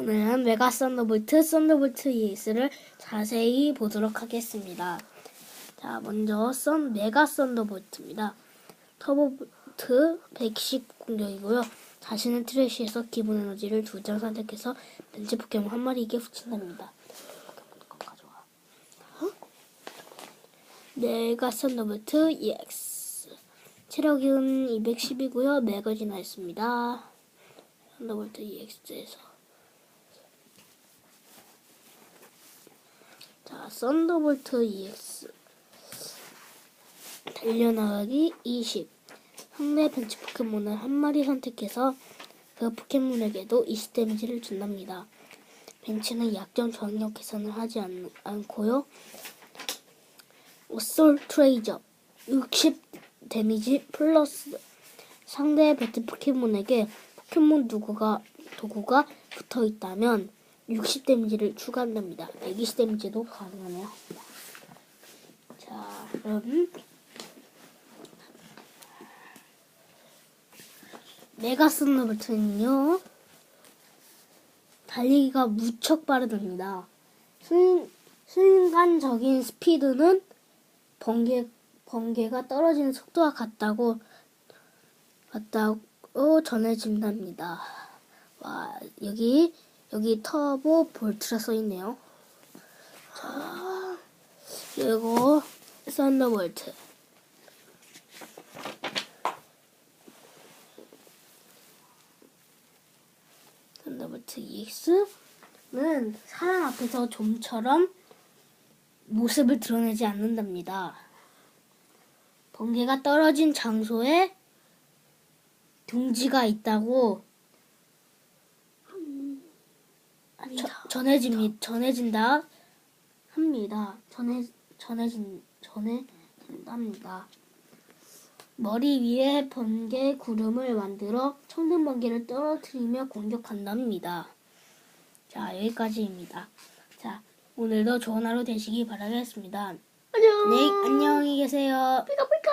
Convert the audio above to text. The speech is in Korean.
오늘은 메가 썬더볼트, 썬더볼트 EX를 자세히 보도록 하겠습니다. 자, 먼저 썬 메가 썬더볼트입니다. 터보볼트 110 공격이고요. 자신의 트래쉬에서 기본 에너지를 두 장 선택해서 벤치 포켓몬 한 마리에게 붙인답니다. 어? 메가 썬더볼트 EX 체력은 210이고요. 매거진 했습니다. 썬더볼트 EX에서 자, 썬더볼트 EX 달려나가기 20 상대 벤치 포켓몬을 한 마리 선택해서 그 포켓몬에게도 20 데미지를 준답니다. 벤치는 약점 전력 개선을 하지 않, 않고요. 오솔 트레이저 60 데미지 플러스 상대 배트 포켓몬에게 포켓몬 도구가 도구가 붙어 있다면 60 데미지를 추가한답니다. 120 데미지도 가능하네요. 자, 그럼 메가스노 버튼은요 달리기가 무척 빠르답니다. 순, 순간적인 스피드는 번개 번개가 떨어지는 속도와 같다고 같다고 전해진답니다. 와 여기 여기 터보 볼트라 써 있네요. 자 그리고 썬더볼트. 썬더볼트 EX는 사람 앞에서 좀처럼 모습을 드러내지 않는답니다. 번개가 떨어진 장소에 둥지가 있다고 저- 전해집니 전해진다 합니다. 전해 전해진 전해진답니다. 머리 위에 번개 구름을 만들어 청든 번개를 떨어뜨리며 공격한답니다. 자 여기까지입니다. 자 오늘도 좋은 하루 되시기 바라겠습니다. 안녕. 네 안녕히 계세요. 삐까삐까.